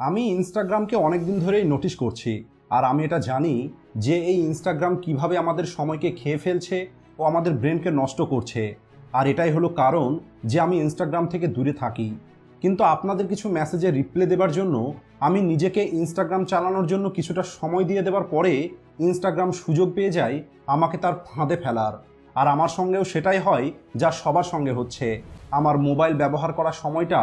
আমি ইনস্টাগ্রামকে অনেক দিন ধরেই নোটিশ করছি, আর আমি এটা জানি যে এই ইনস্টাগ্রাম কীভাবে আমাদের সময়কে খেয়ে ফেলছে ও আমাদের ব্রেনকে নষ্ট করছে। আর এটাই হলো কারণ যে আমি ইনস্টাগ্রাম থেকে দূরে থাকি। কিন্তু আপনাদের কিছু মেসেজে রিপ্লাই দেবার জন্য আমি নিজেকে ইনস্টাগ্রাম চালানোর জন্য কিছুটা সময় দিয়ে দেওয়ার পরে ইনস্টাগ্রাম সুযোগ পেয়ে যায় আমাকে তার ফাঁদে ফেলার। আর আমার সঙ্গেও সেটাই হয় যা সবার সঙ্গে হচ্ছে। আমার মোবাইল ব্যবহার করার সময়টা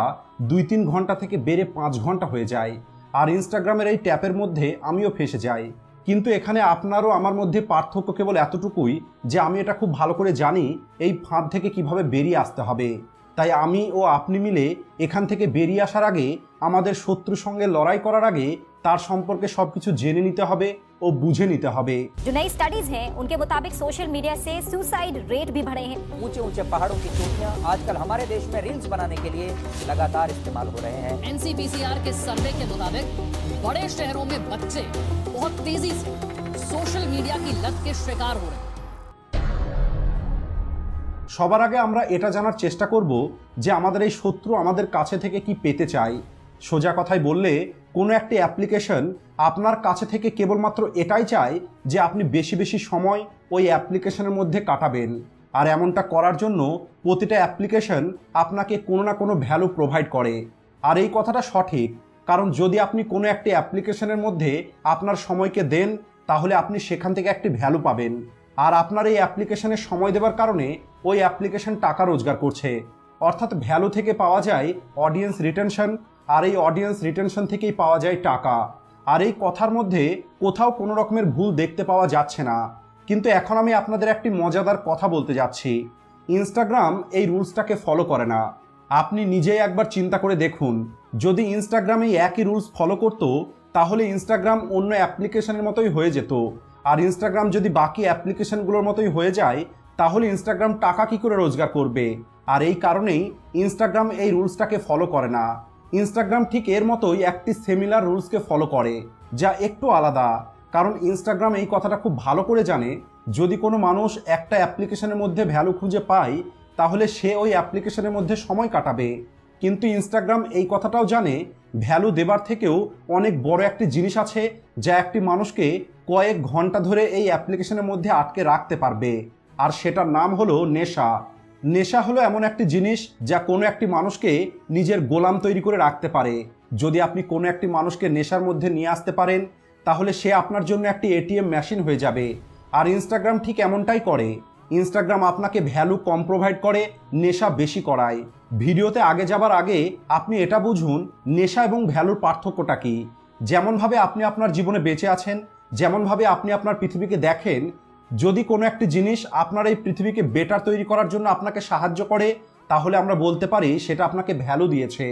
দুই তিন ঘণ্টা থেকে বেড়ে পাঁচ ঘণ্টা হয়ে যায়। আর ইনস্টাগ্রামের এই ট্যাপের মধ্যে আমিও ফেসে যাই। কিন্তু এখানে আপনারও আমার মধ্যে পার্থক্য কেবল এতটুকুই যে আমি এটা খুব ভালো করে জানি এই ফাঁদ থেকে কীভাবে বেরিয়ে আসতে হবে। তাই আমি ও আপনি মিলে এখান থেকে বেরিয়ে আসার আগে, আমাদের শত্রুর সঙ্গে লড়াই করার আগে তার সম্পর্কে সব কিছু জেনে নিতে হবে ও বুঝে নিতে হবে जो नई स्टडीज हैं उनके मुताबिक सोशल मीडिया से सुसाइड रेट भी बढ़े हैं ऊंचे ऊंचे पहाड़ों की चोटियां आजकल हमारे देश में रील्स बनाने के लिए लगातार इस्तेमाल हो रहे हैं एनसीपीसीआर के सर्वे के मुताबिक बड़े शहरों में बच्चे बहुत तेजी से सोशल मीडिया की लत के शिकार हो रहे हैं সবার আগে আমরা এটা জানার চেষ্টা করব যে আমাদের এই শত্রু আমাদের কাছে থেকে কি পেতে চায় সোজা কথায় বললে, কোনো একটি অ্যাপ্লিকেশন আপনার কাছে থেকে কেবলমাত্র এটাই চায় যে আপনি বেশি বেশি সময় ওই অ্যাপ্লিকেশনের মধ্যে কাটাবেন। আর এমনটা করার জন্য প্রতিটা অ্যাপ্লিকেশন আপনাকে কোনো না কোনো ভ্যালু প্রোভাইড করে। আর এই কথাটা সঠিক, কারণ যদি আপনি কোনো একটি অ্যাপ্লিকেশনের মধ্যে আপনার সময়কে দেন, তাহলে আপনি সেখান থেকে একটি ভ্যালু পাবেন। আর আপনার এই অ্যাপ্লিকেশনে সময় দেওয়ার কারণে ওই অ্যাপ্লিকেশন টাকা রোজগার করছে। অর্থাৎ ভ্যালু থেকে পাওয়া যায় অডিয়েন্স রিটেনশন আর এই অডিয়েন্স রিটেনশন থেকেই পাওয়া যায় টাকা। আর এই কথার মধ্যে কোথাও কোনো রকমের ভুল দেখতে পাওয়া যাচ্ছে না। কিন্তু এখন আমি আপনাদের একটি মজাদার কথা বলতে যাচ্ছি। ইনস্টাগ্রাম এই রুলসটাকে ফলো করে না। আপনি নিজেই একবার চিন্তা করে দেখুন। যদি ইনস্টাগ্রাম এই একই রুলস ফলো করতো, তাহলে ইনস্টাগ্রাম অন্য অ্যাপ্লিকেশনের মতোই হয়ে যেত। আর ইনস্টাগ্রাম যদি বাকি অ্যাপ্লিকেশনগুলোর মতোই হয়ে যায়, তাহলে ইনস্টাগ্রাম টাকা কি করে রোজগার করবে? আর এই কারণেই ইনস্টাগ্রাম এই রুলসটাকে ফলো করে না। ইনস্টাগ্রাম ঠিক এর মতোই একটি সেমিলার রুলসকে ফলো করে, যা একটু আলাদা। কারণ ইনস্টাগ্রাম এই কথাটা খুব ভালো করে জানে, যদি কোনো মানুষ একটা অ্যাপ্লিকেশনের মধ্যে ভ্যালু খুঁজে পায়, তাহলে সে ওই অ্যাপ্লিকেশনের মধ্যে সময় কাটাবে। কিন্তু ইনস্টাগ্রাম এই কথাটাও জানে ভ্যালু দেবার থেকেও অনেক বড় একটি জিনিস আছে, যা একটি মানুষকে কয়েক ঘণ্টা ধরে এই অ্যাপ্লিকেশনের মধ্যে আটকে রাখতে পারবে। আর সেটার নাম হলো নেশা। নেশা হলো এমন একটি জিনিস যা কোনো একটি মানুষকে নিজের গোলাম তৈরি করে রাখতে পারে। যদি আপনি কোনো একটি মানুষকে নেশার মধ্যে নিয়ে আসতে পারেন, তাহলে সে আপনার জন্য একটি এটিএম মেশিন হয়ে যাবে। আর ইনস্টাগ্রাম ঠিক এমনটাই করে। ইনস্টাগ্রাম আপনাকে ভ্যালু কম প্রোভাইড করে, নেশা বেশি করায়। ভিডিওতে আগে যাবার আগে আপনি এটা বুঝুন, নেশা এবং ভ্যালুর পার্থক্যটা কি? যেমনভাবে আপনি আপনার জীবনে বেঁচে আছেন, যেমনভাবে আপনি আপনার পৃথিবীকে দেখেন যদি কোনো একটি জিনিস আপনার এই পৃথিবীকে বেটার তৈরি করার জন্য আপনাকে সাহায্য করে, তাহলে আমরা বলতে পারি সেটা আপনাকে ভ্যালু দিয়েছে।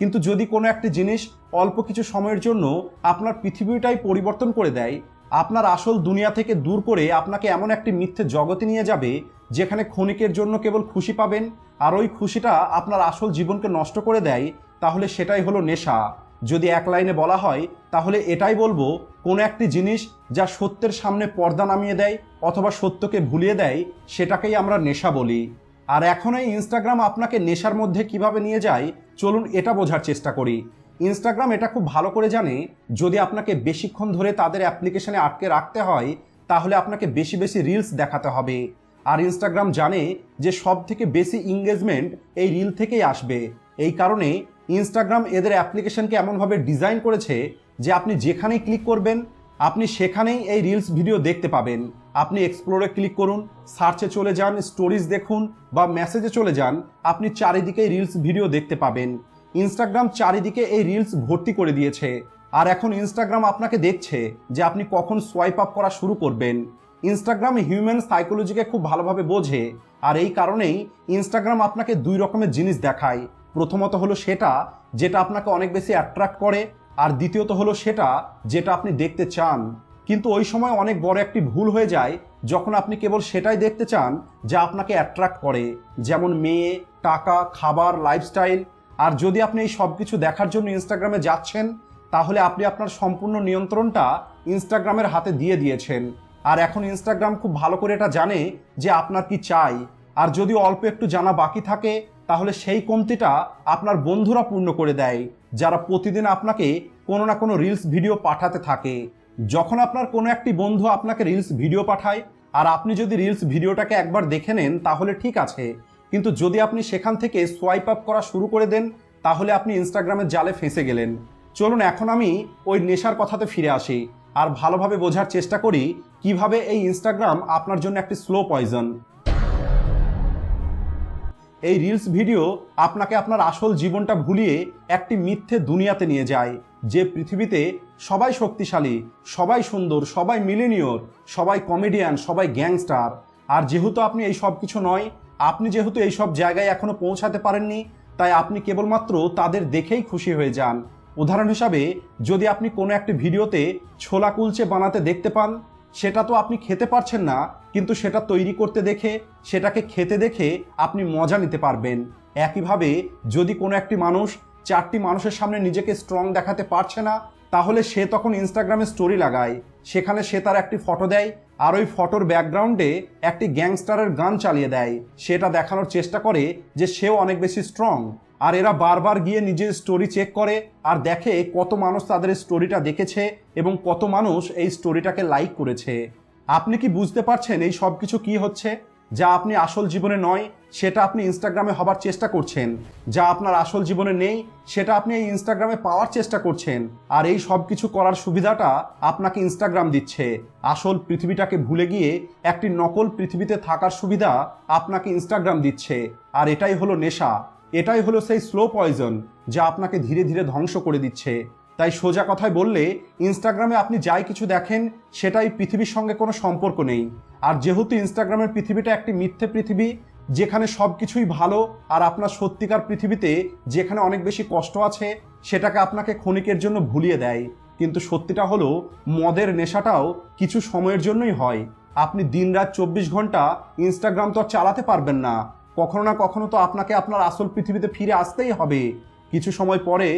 কিন্তু যদি কোনো একটি জিনিস অল্প কিছু সময়ের জন্য আপনার পৃথিবীটাই পরিবর্তন করে দেয়, আপনার আসল দুনিয়া থেকে দূর করে আপনাকে এমন একটি মিথ্যে জগতে নিয়ে যাবে, যেখানে ক্ষণিকের জন্য কেবল খুশি পাবেন, আর ওই খুশিটা আপনার আসল জীবনকে নষ্ট করে দেয়, তাহলে সেটাই হলো নেশা। যদি এক লাইনে বলা হয়, তাহলে এটাই বলব, কোনো একটি জিনিস যা সত্যের সামনে পর্দা নামিয়ে দেয় অথবা সত্যকে ভুলিয়ে দেয়, সেটাকেই আমরা নেশা বলি। আর এখন এই ইনস্টাগ্রাম আপনাকে নেশার মধ্যে কীভাবে নিয়ে যায়, চলুন এটা বোঝার চেষ্টা করি। ইনস্টাগ্রাম এটা খুব ভালো করে জানে, যদি আপনাকে বেশিক্ষণ ধরে তাদের অ্যাপ্লিকেশনে আটকে রাখতে হয়, তাহলে আপনাকে বেশি বেশি রিলস দেখাতে হবে। আর ইনস্টাগ্রাম জানে যে সব থেকে বেশি ইংগেজমেন্ট এই রিল থেকেই আসবে। এই কারণে ইনস্টাগ্রাম এদের অ্যাপ্লিকেশনকে এমনভাবে ডিজাইন করেছে যে আপনি যেখানেই ক্লিক করবেন, আপনি সেখানেই এই রিলস ভিডিও দেখতে পাবেন। আপনি এক্সপ্লোরে ক্লিক করুন সার্চে চলে যান স্টোরিজ দেখুন বা মেসেজে চলে যান, আপনি চারিদিকে রিলস ভিডিও দেখতে পাবেন। ইনস্টাগ্রাম চারিদিকে এই রিলস ভর্তি করে দিয়েছে। আর এখন ইনস্টাগ্রাম আপনাকে দেখছে যে আপনি কখন সোয়াইপ আপ করা শুরু করবেন। ইনস্টাগ্রাম হিউম্যান সাইকোলজিকে খুব ভালোভাবে বোঝে। আর এই কারণেই ইনস্টাগ্রাম আপনাকে দুই রকমের জিনিস দেখায়। প্রথমত হলো সেটা যেটা আপনাকে অনেক বেশি অ্যাট্রাক্ট করে, আর দ্বিতীয়ত হলো সেটা যেটা আপনি দেখতে চান। কিন্তু ওই সময় অনেক বড় একটি ভুল হয়ে যায় যখন আপনি কেবল সেটাই দেখতে চান যা আপনাকে অ্যাট্রাক্ট করে, যেমন মেয়ে, টাকা, খাবার লাইফস্টাইল আর যদি আপনি এই সব কিছু দেখার জন্য ইনস্টাগ্রামে যাচ্ছেন, তাহলে আপনি আপনার সম্পূর্ণ নিয়ন্ত্রণটা ইনস্টাগ্রামের হাতে দিয়ে দিয়েছেন। আর এখন ইনস্টাগ্রাম খুব ভালো করে এটা জানে যে আপনার কি চাই। আর যদি অল্প একটু জানা বাকি থাকে, তাহলে সেই কমতিটা আপনার বন্ধুরা পূর্ণ করে দেয়, যারা প্রতিদিন আপনাকে কোনো না কোনো রিলস ভিডিও পাঠাতে থাকে। যখন আপনার কোনো একটি বন্ধু আপনাকে রিলস ভিডিও পাঠায়, আর আপনি যদি রিলস ভিডিওটাকে একবার দেখে নেন, তাহলে ঠিক আছে। কিন্তু যদি আপনি সেখান থেকে সোয়াইপ আপ করা শুরু করে দেন, তাহলে আপনি ইনস্টাগ্রামের জালে ফেঁসে গেলেন। চলুন, এখন আমি ওই নেশার কথাতে ফিরে আসি, আর ভালোভাবে বোঝার চেষ্টা করি কীভাবে এই ইনস্টাগ্রাম আপনার জন্য একটি স্লো পয়জন এই রিলস ভিডিও আপনাকে আপনার আসল জীবনটা ভুলিয়ে একটি মিথ্যে দুনিয়াতে নিয়ে যায়, যে পৃথিবীতে সবাই শক্তিশালী, সবাই সুন্দর, সবাই মিলেনিয়র সবাই কমেডিয়ান সবাই গ্যাংস্টার আর যেহেতু আপনি এই সব কিছু নয়, আপনি যেহেতু এই সব জায়গায় এখনও পৌঁছাতে পারেননি, তাই আপনি কেবলমাত্র তাদের দেখেই খুশি হয়ে যান। উদাহরণ হিসাবে, যদি আপনি কোনো একটি ভিডিওতে ছোলা কুলচে বানাতে দেখতে পান সেটা তো আপনি খেতে পারছেন না, কিন্তু সেটা তৈরি করতে দেখে, সেটাকে খেতে দেখে আপনি মজা নিতে পারবেন। একইভাবে যদি কোনো একটি মানুষ, চারটি মানুষের সামনে নিজেকে স্ট্রং দেখাতে পারছে না, তাহলে সে তখন ইনস্টাগ্রামে স্টোরি লাগায়। সেখানে সে তার একটি ফটো দেয়, আর ওই ফটোর ব্যাকগ্রাউন্ডে একটি গ্যাংস্টারের গান চালিয়ে দেয়। সেটা দেখানোর চেষ্টা করে যে সেও অনেক বেশি স্ট্রং আর এরা বারবার গিয়ে নিজের স্টোরি চেক করে আর দেখে কত মানুষ তাদের স্টোরিটা দেখেছে এবং কত মানুষ এই স্টোরিটাকে লাইক করেছে। আপনি কি বুঝতে পারছেন এই সব কিছু কি হচ্ছে? যা আপনি আসল জীবনে নয়, সেটা আপনি ইনস্টাগ্রামে হবার চেষ্টা করছেন। যা আপনার আসল জীবনে নেই, সেটা আপনি এই ইনস্টাগ্রামে পাওয়ার চেষ্টা করছেন। আর এই সব কিছু করার সুবিধাটা আপনাকে ইনস্টাগ্রাম দিচ্ছে। আসল পৃথিবীটাকে ভুলে গিয়ে একটি নকল পৃথিবীতে থাকার সুবিধা আপনাকে ইনস্টাগ্রাম দিচ্ছে। আর এটাই হলো নেশা। এটাই হলো সেই স্লো পয়জন যা আপনাকে ধীরে ধীরে ধ্বংস করে দিচ্ছে। তাই সোজা কথায় বললে ইনস্টাগ্রামে আপনি যাই কিছু দেখেন, সেটাই পৃথিবীর সঙ্গে কোনো সম্পর্ক নেই। আর যেহেতু ইনস্টাগ্রামের পৃথিবীটা একটি মিথ্যে পৃথিবী, যেখানে সব কিছুই ভালো, আর আপনার সত্যিকার পৃথিবীতে যেখানে অনেক বেশি কষ্ট আছে, সেটাকে আপনাকে ক্ষণিকের জন্য ভুলিয়ে দেয়। কিন্তু সত্যিটা হলো, মদের নেশাটাও কিছু সময়ের জন্যই হয়। আপনি দিনরাত চব্বিশ ঘণ্টা ইনস্টাগ্রাম তো চালাতে পারবেন না। কখনো না কখনো তো আপনাকে আপনার আসল পৃথিবীতে ফিরে আসতেই হবে। কিছু সময় পরে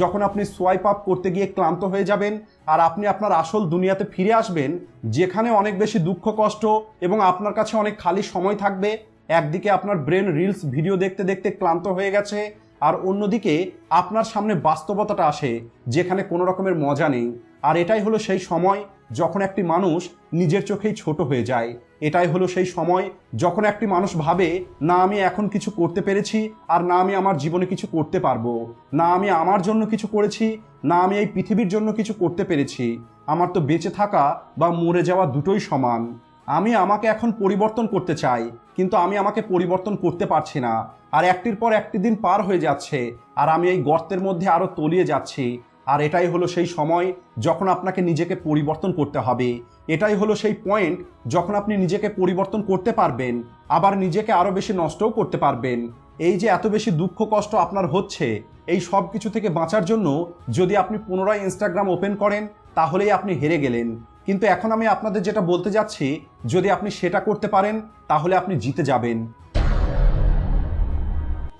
যখন আপনি সোয়াইপ আপ করতে গিয়ে ক্লান্ত হয়ে যাবেন আর আপনি আপনার আসল দুনিয়াতে ফিরে আসবেন, যেখানে অনেক বেশি দুঃখ, কষ্ট এবং আপনার কাছে অনেক খালি সময় থাকবে, একদিকে আপনার ব্রেন রিলস ভিডিও দেখতে দেখতে ক্লান্ত হয়ে গেছে আর অন্যদিকে আপনার সামনে বাস্তবতাটা আসে, যেখানে কোনো রকমের মজা নেই। আর এটাই হলো সেই সময় যখন একটি মানুষ নিজের চোখেই ছোট হয়ে যায়, এটাই হলো সেই সময় যখন একটি মানুষ ভাবে, না, আমি এখন কিছু করতে পেরেছি আর না, আমি আমার জীবনে কিছু করতে পারব। না, আমি আমার জন্য কিছু করেছি, না, আমি এই পৃথিবীর জন্য কিছু করতে পেরেছি। আমার তো বেঁচে থাকা বা মরে যাওয়া দুটোই সমান। আমি আমাকে এখন পরিবর্তন করতে চাই, কিন্তু আমি আমাকে পরিবর্তন করতে পারছি না। আর একটির পর একটি দিন পার হয়ে যাচ্ছে, আর আমি এই গর্তের মধ্যে আরও তলিয়ে যাচ্ছি। আর এটাই হলো সেই সময় যখন আপনাকে নিজেকে পরিবর্তন করতে হবে। এটাই হলো সেই পয়েন্ট যখন আপনি নিজেকে পরিবর্তন করতে পারবেন, আবার নিজেকে আরও বেশি নষ্টও করতে পারবেন। এই যে এত বেশি দুঃখ কষ্ট আপনার হচ্ছে, এই সব কিছু থেকে বাঁচার জন্য যদি আপনি পুনরায় ইনস্টাগ্রাম ওপেন করেন, তাহলেই আপনি হেরে গেলেন। কিন্তু এখন আমি আপনাদের যেটা বলতে যাচ্ছি, যদি আপনি সেটা করতে পারেন, তাহলে আপনি জিতে যাবেন।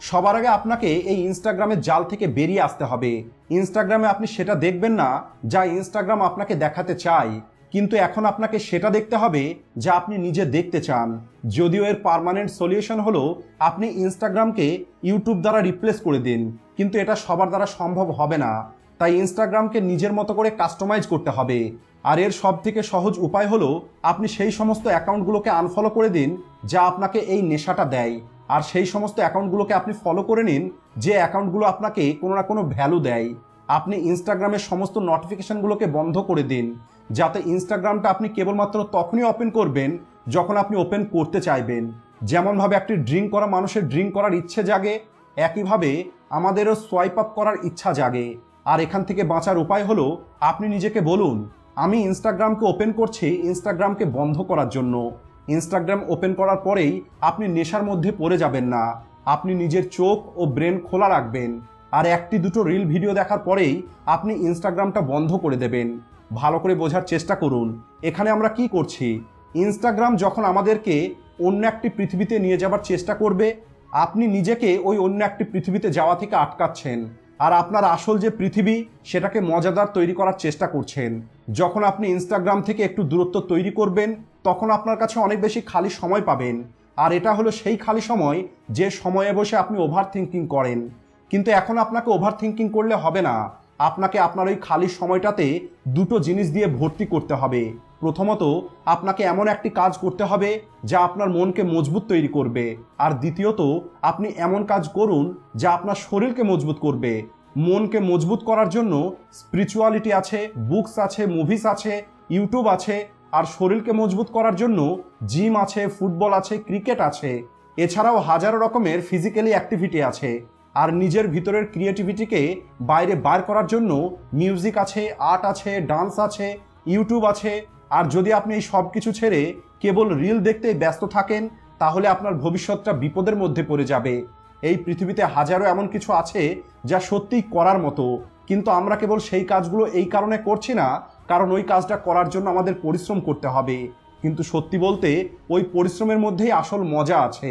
সবার আগে আপনাকে এই ইনস্টাগ্রামের জাল থেকে বেরিয়ে আসতে হবে। ইনস্টাগ্রামে আপনি সেটা দেখবেন না, যা ইনস্টাগ্রাম আপনাকে দেখাতে চায়। কিন্তু এখন আপনাকে সেটা দেখতে হবে, যা আপনি নিজে দেখতে চান। যদিও এর পার্মানেন্ট সলিউশন হলো, আপনি ইনস্টাগ্রামকে ইউটিউব দ্বারা রিপ্লেস করে দিন। কিন্তু এটা সবার দ্বারা সম্ভব হবে না। তাই ইনস্টাগ্রামকে নিজের মতো করে কাস্টমাইজ করতে হবে। আর এর সব থেকে সহজ উপায় হলো, আপনি সেই সমস্ত অ্যাকাউন্টগুলোকে আনফলো করে দিন, যা আপনাকে এই নেশাটা দেয়। আর সেই সমস্ত অ্যাকাউন্টগুলোকে আপনি ফলো করে নিন, যে অ্যাকাউন্টগুলো আপনাকে কোনো না কোনো ভ্যালু দেয়। আপনি ইনস্টাগ্রামের সমস্ত নোটিফিকেশনগুলোকে বন্ধ করে দিন, যাতে ইনস্টাগ্রামটা আপনি কেবলমাত্র তখনই ওপেন করবেন যখন আপনি ওপেন করতে চাইবেন। যেমনভাবে একটি ড্রিঙ্ক করা মানুষের ড্রিঙ্ক করার ইচ্ছে জাগে, একইভাবে আমাদেরও সোয়াইপ আপ করার ইচ্ছা জাগে। আর এখান থেকে বাঁচার উপায় হলো, আপনি নিজেকে বলুন, আমি ইনস্টাগ্রামকে ওপেন করছি ইনস্টাগ্রামকে বন্ধ করার জন্য। ইনস্টাগ্রাম ওপেন করার পরেই আপনি নেশার মধ্যে পড়ে যাবেন না। আপনি নিজের চোখ ও ব্রেন খোলা রাখবেন। আর একটি দুটো রিল ভিডিও দেখার পরেই আপনি ইনস্টাগ্রামটা বন্ধ করে দেবেন। ভালো করে বোঝার চেষ্টা করুন, এখানে আমরা কি করছি? ইনস্টাগ্রাম যখন আমাদেরকে অন্য একটি পৃথিবীতে নিয়ে যাবার চেষ্টা করবে, আপনি নিজেকে ওই অন্য একটি পৃথিবীতে যাওয়া থেকে আটকাচ্ছেন। আর আপনার আসল যে পৃথিবী, সেটাকে মজাদার তৈরি করার চেষ্টা করছেন। যখন আপনি ইনস্টাগ্রাম থেকে একটু দূরত্ব তৈরি করবেন, তখন আপনার কাছে অনেক বেশি খালি সময় পাবেন। আর এটা হলো সেই খালি সময় যে সময়ে বসে আপনি ওভার থিঙ্কিং করেন। কিন্তু এখন আপনাকে ওভার থিঙ্কিং করলে হবে না। আপনাকে আপনার ওই খালি সময়টাতে দুটো জিনিস দিয়ে ভর্তি করতে হবে। প্রথমত, আপনাকে এমন একটি কাজ করতে হবে যা আপনার মনকে মজবুত তৈরি করবে। আর দ্বিতীয়ত, আপনি এমন কাজ করুন যা আপনার শরীরকে মজবুত করবে। মনকে মজবুত করার জন্য স্পিরিচুয়ালিটি আছে বুকস আছে মুভিস আছে ইউটিউব আছে, আর শরীরকে মজবুত করার জন্য জিম আছে ফুটবল আছে ক্রিকেট আছে। এছাড়াও হাজারো রকমের ফিজিক্যালি অ্যাক্টিভিটি আছে। আর নিজের ভিতরের ক্রিয়েটিভিটিকে বাইরে বার করার জন্য মিউজিক আছে আর্ট আছে ডান্স আছে ইউটিউব আছে। আর যদি আপনি এই সব কিছু ছেড়ে কেবল রিল দেখতেই ব্যস্ত থাকেন, তাহলে আপনার ভবিষ্যৎটা বিপদের মধ্যে পড়ে যাবে। এই পৃথিবীতে হাজারো এমন কিছু আছে যা সত্যিই করার মতো, কিন্তু আমরা কেবল সেই কাজগুলো এই কারণে করছি না, কারণ ওই কাজটা করার জন্য আমাদের পরিশ্রম করতে হবে। কিন্তু সত্যি বলতে, ওই পরিশ্রমের মধ্যেই আসল মজা আছে।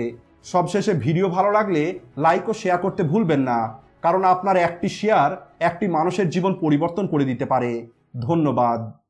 সবশেষে ভিডিও ভালো লাগলে লাইক ও শেয়ার করতে ভুলবেন না, কারণ আপনার একটি শেয়ার একটি মানুষের জীবন পরিবর্তন করে দিতে পারে। ধন্যবাদ।